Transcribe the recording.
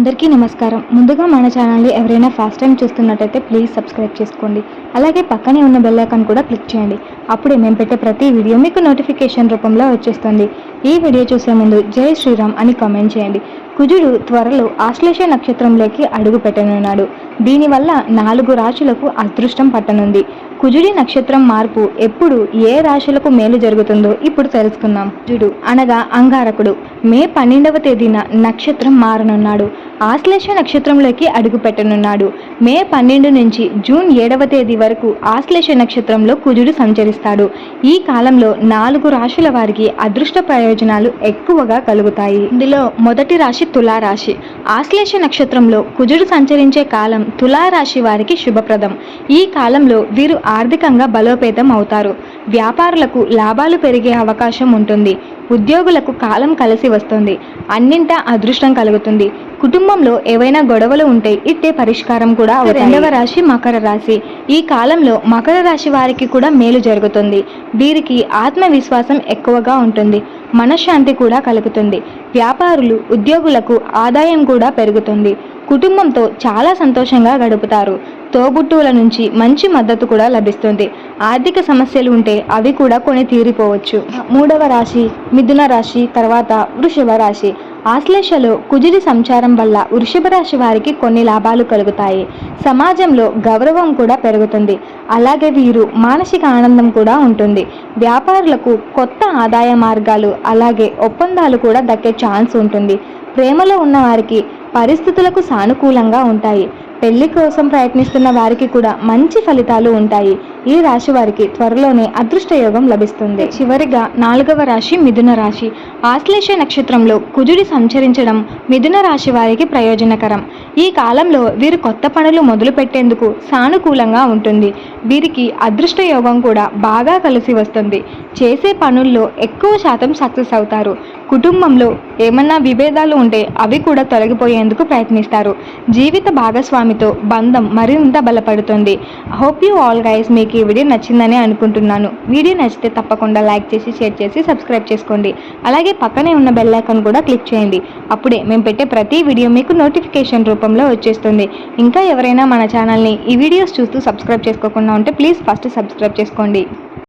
అందరికీ నమస్కారం. ముందుగా మన ఛానల్ని ఎవరైనా ఫస్ట్ టైం చూస్తున్నట్టయితే ప్లీజ్ సబ్స్క్రైబ్ చేసుకోండి. అలాగే పక్కనే ఉన్న బెల్ ఐకాన్ కూడా క్లిక్ చేయండి. అప్పుడే మేము పెట్టే ప్రతి వీడియో మీకు నోటిఫికేషన్ రూపంలో వచ్చేస్తుంది. ఈ వీడియో చూసే ముందు జై శ్రీరామ్ అని కామెంట్ చేయండి. కుజుడు త్వరలో ఆశ్లేష నక్షత్రంలోకి అడుగు పెట్టనున్నాడు. దీనివల్ల నాలుగు రాశులకు అదృష్టం పట్టనుంది. కుజుడి నక్షత్రం మార్పు ఎప్పుడు ఏ రాశులకు మేలు జరుగుతుందో ఇప్పుడు తెలుసుకుందాం. కుజుడు అనగా అంగారకుడు. మే పన్నెండవ తేదీన నక్షత్రం మారనున్నాడు. ఆశ్లేష నక్షత్రంలోకి అడుగు పెట్టనున్నాడు. మే పన్నెండు నుంచి జూన్ ఏడవ తేదీ వరకు ఆశ్లేష నక్షత్రంలో కుజుడు సంచరిస్తాడు. ఈ కాలంలో నాలుగు రాశుల వారికి అదృష్ట ప్రయోజనాలు ఎక్కువగా కలుగుతాయి. ఇందులో మొదటి రాశి తులారాశి. ఆశ్లేష నక్షత్రంలో కుజుడు సంచరించే కాలం తులారాశి వారికి శుభప్రదం. ఈ కాలంలో వీరు ఆర్థికంగా బలోపేతం అవుతారు. వ్యాపారులకు లాభాలు పెరిగే అవకాశం ఉంటుంది. ఉద్యోగులకు కాలం కలిసి వస్తుంది. అన్నింటా అదృష్టం కలుగుతుంది. కుటుంబంలో ఏవైనా గొడవలు ఉంటే ఇట్టే పరిష్కారం కూడా రెండవ రాశి మకర రాశి. ఈ కాలంలో మకర రాశి వారికి కూడా మేలు జరుగుతుంది. వీరికి ఆత్మవిశ్వాసం ఎక్కువగా ఉంటుంది. మనశ్శాంతి కూడా కలుగుతుంది. వ్యాపారులు ఉద్యోగులకు ఆదాయం కూడా పెరుగుతుంది. కుటుంబంతో చాలా సంతోషంగా గడుపుతారు. తోబుట్టువుల నుంచి మంచి మద్దతు కూడా లభిస్తుంది. ఆర్థిక సమస్యలు ఉంటే అవి కూడా కొని తీరిపోవచ్చు. మూడవ రాశి మిథున రాశి తర్వాత వృషభ రాశి. ఆశ్లేషలో కుజుడి సంచారం వల్ల వృషభ రాశి వారికి కొన్ని లాభాలు కలుగుతాయి. సమాజంలో గౌరవం కూడా పెరుగుతుంది. అలాగే వీరు మానసిక ఆనందం కూడా ఉంటుంది. వ్యాపారులకు కొత్త ఆదాయ మార్గాలు అలాగే ఒప్పందాలు కూడా దక్కే ఛాన్స్ ఉంటుంది. ప్రేమలో ఉన్నవారికి పరిస్థితులకు సానుకూలంగా ఉంటాయి. పెళ్ళి కోసం ప్రయత్నిస్తున్న వారికి కూడా మంచి ఫలితాలు ఉంటాయి. ఈ రాశి వారికి త్వరలోనే అదృష్ట యోగం లభిస్తుంది. చివరిగా నాలుగవ రాశి మిథున రాశి. ఆశ్లేష నక్షత్రంలో కుజుడి సంచరించడం మిథున రాశి వారికి ప్రయోజనకరం. ఈ కాలంలో వీరు కొత్త పనులు మొదలు పెట్టేందుకు సానుకూలంగా ఉంటుంది. వీరికి అదృష్ట యోగం కూడా బాగా కలిసి వస్తుంది. చేసే పనుల్లో ఎక్కువ శాతం సక్సెస్ అవుతారు. కుటుంబంలో ఏమన్నా విభేదాలు ఉంటే అవి కూడా తొలగిపోయేందుకు ప్రయత్నిస్తారు. జీవిత భాగస్వామితో బంధం మరింత బలపడుతుంది. హోప్ యూ ఆల్ గైస్ మీకు ఈ వీడియో నచ్చిందని అనుకుంటున్నాను. వీడియో నచ్చితే తప్పకుండా లైక్ చేసి షేర్ చేసి సబ్స్క్రైబ్ చేసుకోండి. అలాగే పక్కనే ఉన్న బెల్ ఐకాన్ కూడా క్లిక్ చేయండి. అప్పుడే మేము పెట్టే ప్రతి వీడియో మీకు నోటిఫికేషన్ రూపంలో వచ్చేస్తుంది. ఇంకా ఎవరైనా మన ఛానల్ని ఈ వీడియోస్ చూస్తూ సబ్స్క్రైబ్ చేసుకోకుండా ఉంటే ప్లీజ్ ఫస్ట్ సబ్స్క్రైబ్ చేసుకోండి.